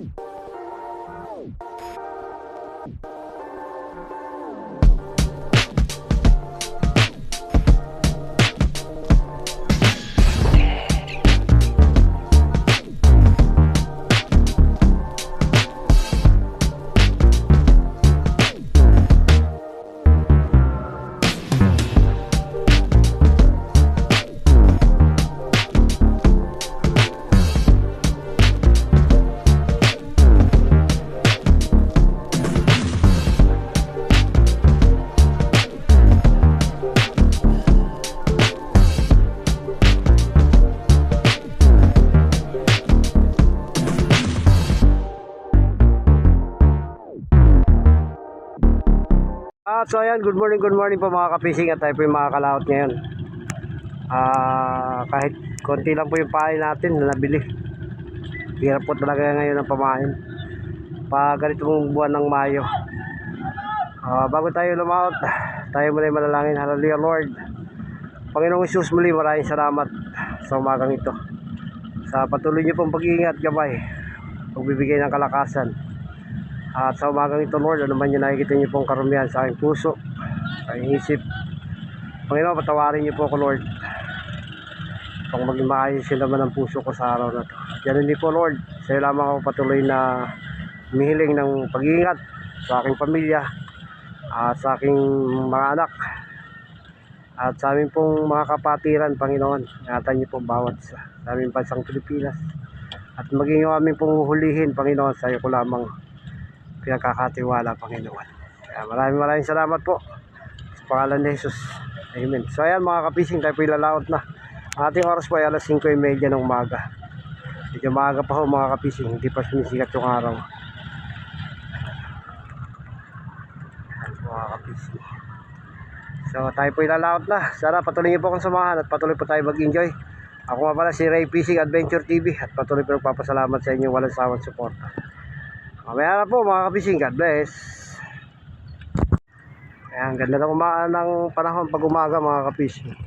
you Ah, so ayan, good morning, good morning po mga kapising at tayo po yung mga kalaot ngayon. Ah, kahit konti lang po yung pahay natin na nabili. Hirap po talaga ngayon ang pamahin. Pag ganitong buwan ng Mayo. Ah, bago tayo lumaot, tayo muna yung manalangin. Hallelujah Lord. Panginoong Isus muli, maraming salamat sa umagang ito. Sa patuloy niyo pong pag-iingat gabay. Pagbibigay ng kalakasan. At sa umagang ito, Lord, ano man yung nakikita niyo pong karumihan sa aking puso, aking isip. Panginoon, patawarin niyo po ako, Lord. Pang maging maayos yun naman ang puso ko sa araw na to. Yan hindi po, Lord. Sa iyo lamang ako patuloy na humihiling ng pag-iingat sa aking pamilya at sa aking mga anak at sa aming pong mga kapatiran, Panginoon. Ingatan niyo po bawat sa, sa aming bansang Pilipinas. At maging yung aming pong huhulihin, Panginoon, sa iyo ko lamang pinagkakatiwala, Panginoon. Kaya maraming maraming salamat po sa pangalan ni Jesus. Amen. So ayan mga kapising, tayo po ilalaot na. Ang ating oras po ay alas 5.30 ng umaga. Medyo maaga pa ho mga kapising, hindi pa sumisikat yung araw. Mga kapising. So tayo po ilalaot na. Sana patuloy niyo po akong samahan at patuloy po tayo mag-enjoy. Ako nga pala si Ray Fishing Adventure TV at patuloy po nagpapasalamat sa inyo walang sawang suporta. Mamaya na po mga kabising. God bless. Ayan, ganda ng umaan ng panahon pag umaga mga kabising.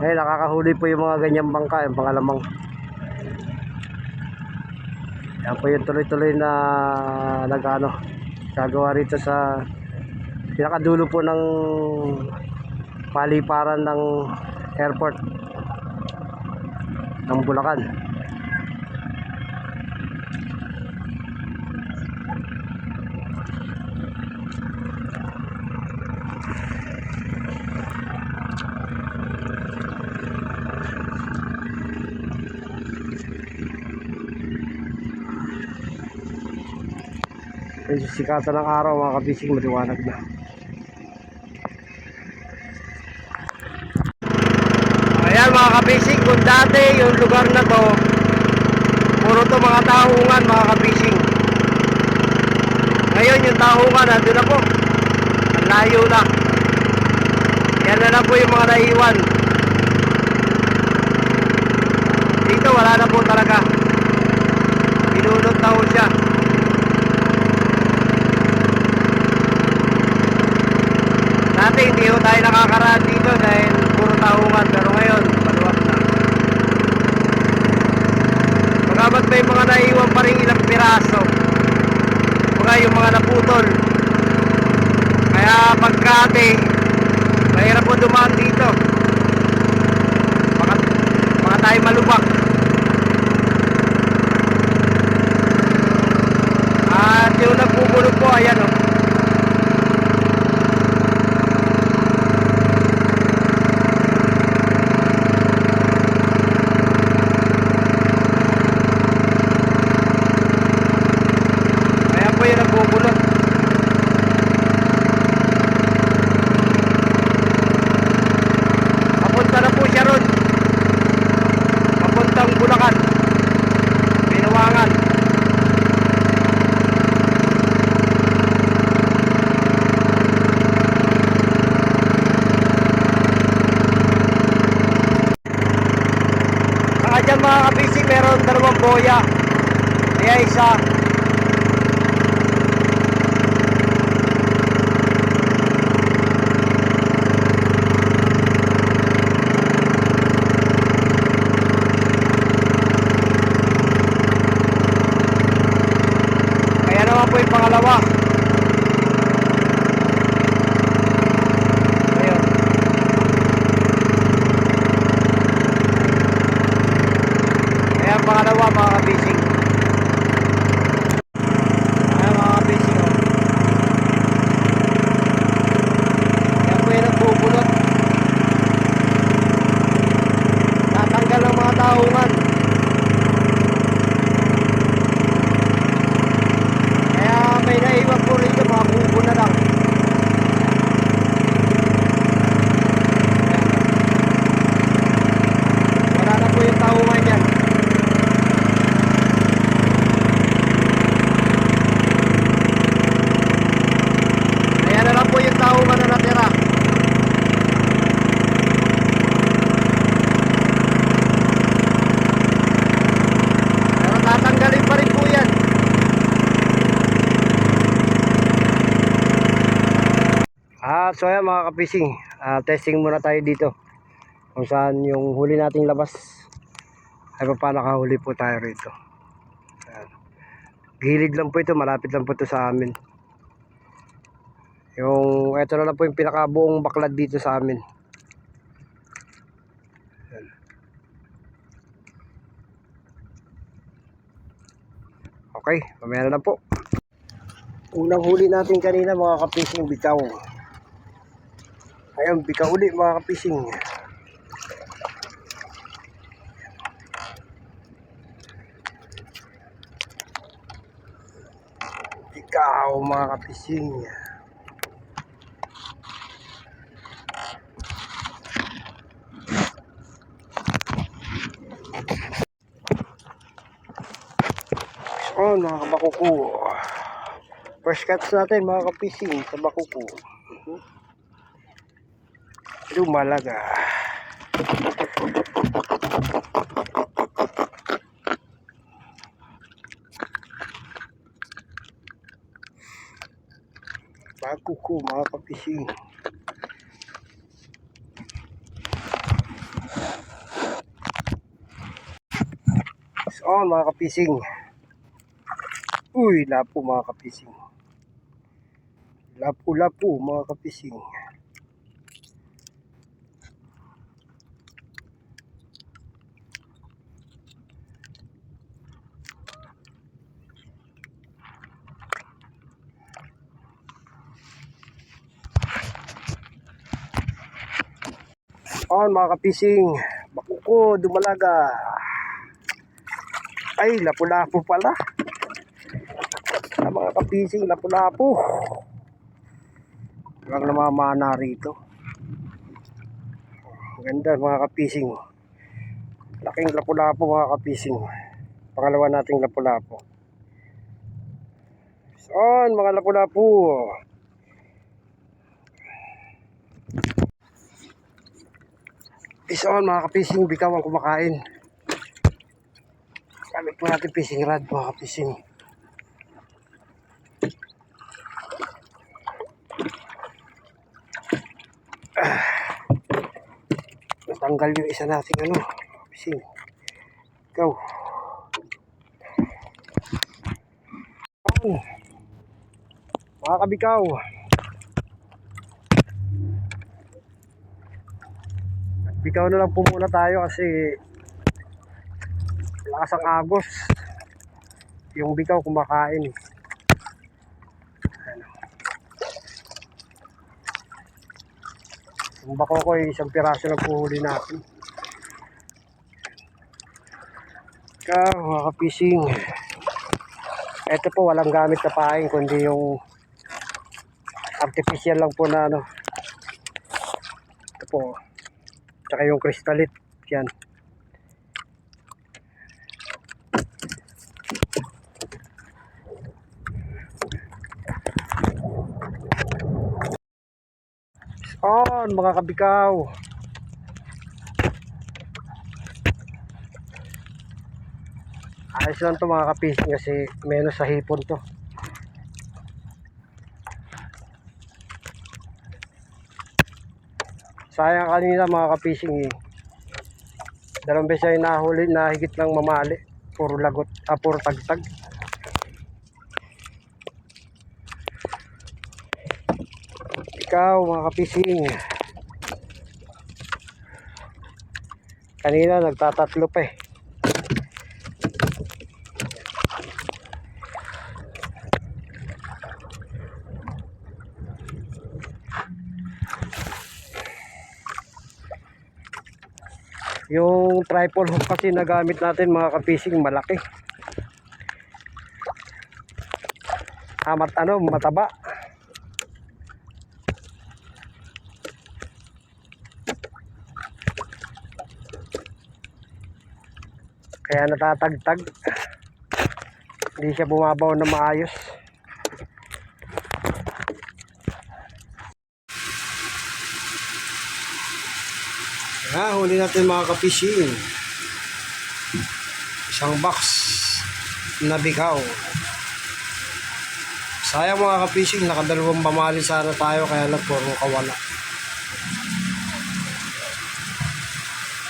Eh, nakakahuli po yung mga ganyang bangka, yung pangalamang. Yan po yung tuloy-tuloy na nagano gagawa rito sa pinakadulo po ng paliparan ng airport ng Bulacan. Medyo sikatan ng araw mga kabising maliwanag na. Ayan mga kabising, kung dati yung lugar na to, puro to mga tahungan mga kabising. Ngayon yung tahungan nandun na po. Ang layo na. Yan na lang po yung mga naiwan. Dito wala na po talaga. Binunot na po siya. Dati hindi ho tayo nakakaraan dito dahil puro tahungan pero ngayon maluwag na. Pagamat may mga naiwan pa rin ilang piraso. Mga yung mga naputol. Kaya pagkati, mahirap po dumaan dito. Baka, baka tayo malubak. At yung nagpupulog po, ayan o. Ayan po yung nagbubulot. Ah, dyan mga kabising, meron dalawang boya. Kaya isa. Kaya naman po yung pangalawa. Ayun. Kaya ang pangalawa mga kabising. Ayan mga kabising. Oh. Yan po yung nagbubulot. Tatanggal ng mga taungan. Kaya may naiwan po rito mga kubo na lang. Ayan. Wala na po yung taungan yan. Ayan na lang po yung taungan na natira. Pero tatanggalin pa rin po yan. Ah, so ayan mga kapising, ah, testing muna tayo dito. Kung saan yung huli nating labas. Ay pa nakahuli po tayo rito. Ayan. Gilid lang po ito, malapit lang po ito sa amin. Yung, eto na lang po yung pinakabuong baklad dito sa amin. Ayan. Okay, mamaya na po. Unang huli natin kanina mga kapising bitaw. Ayun, bika uli mga kapising. Ikaw mga kapising. So, mga kabakuko. First cuts natin mga kapising sa bakuko. Lumalaga. Bago ko mga kapising. So, mga kapising. Uy, lapo mga kapising. Lapo-lapo mga kapising. On mga kapising, bakuko, dumalaga. Ay, lapu-lapu pala. Sa mga kapising, lapu-lapu. Walang namamana rito. Ganda mga kapising. Laking lapu-lapu mga kapising. Pangalawa nating lapu-lapu. On mga lapu-lapu. Is on mga kapising, bitaw ang kumakain. Gamit po natin fishing rod mga kapising. Ah. Natanggal yung isa nating ano, kapising. Ikaw. Oh. Mga kabikaw. Bitaw na lang po muna tayo kasi lakas ang agos. Yung bitaw kumakain. eh. Ano. Yung bako ko ay isang piraso na puhuli natin. Ikaw, mga kapising. Ito po, walang gamit na paing, kundi yung artificial lang po na ano. Ito po. Tsaka yung crystalite. Yan. On, mga kabikaw. Ayos lang to mga kapising kasi menos sa hipon to. Sayang kanina mga kapising eh. Dalawang beses ay nahuli na higit lang mamali. Puro lagot, ah, puro tagtag. Ikaw mga kapising. Kanina nagtatatlo pa eh. Yung triple hook kasi na gamit natin mga kapising malaki. Amat ano, mataba. Kaya natatagtag. Hindi siya bumabaw na maayos. Ah, huli natin mga kapishing. Isang box na bikaw. Sayang mga kapishing, nakadalawang pamali sana tayo kaya lang puro kawala.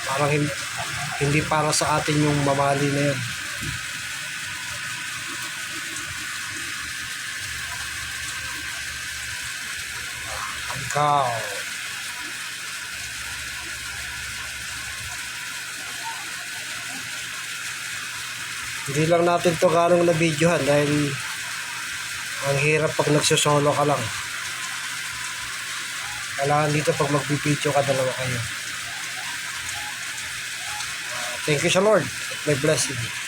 Parang hin- hindi para sa atin yung mamali na yan. Ikaw. Hindi lang natin to ganong na videohan dahil ang hirap pag nagsosolo ka lang. Kailangan dito pag magbibideo ka dalawa kayo. Thank you sa Lord. May blessing.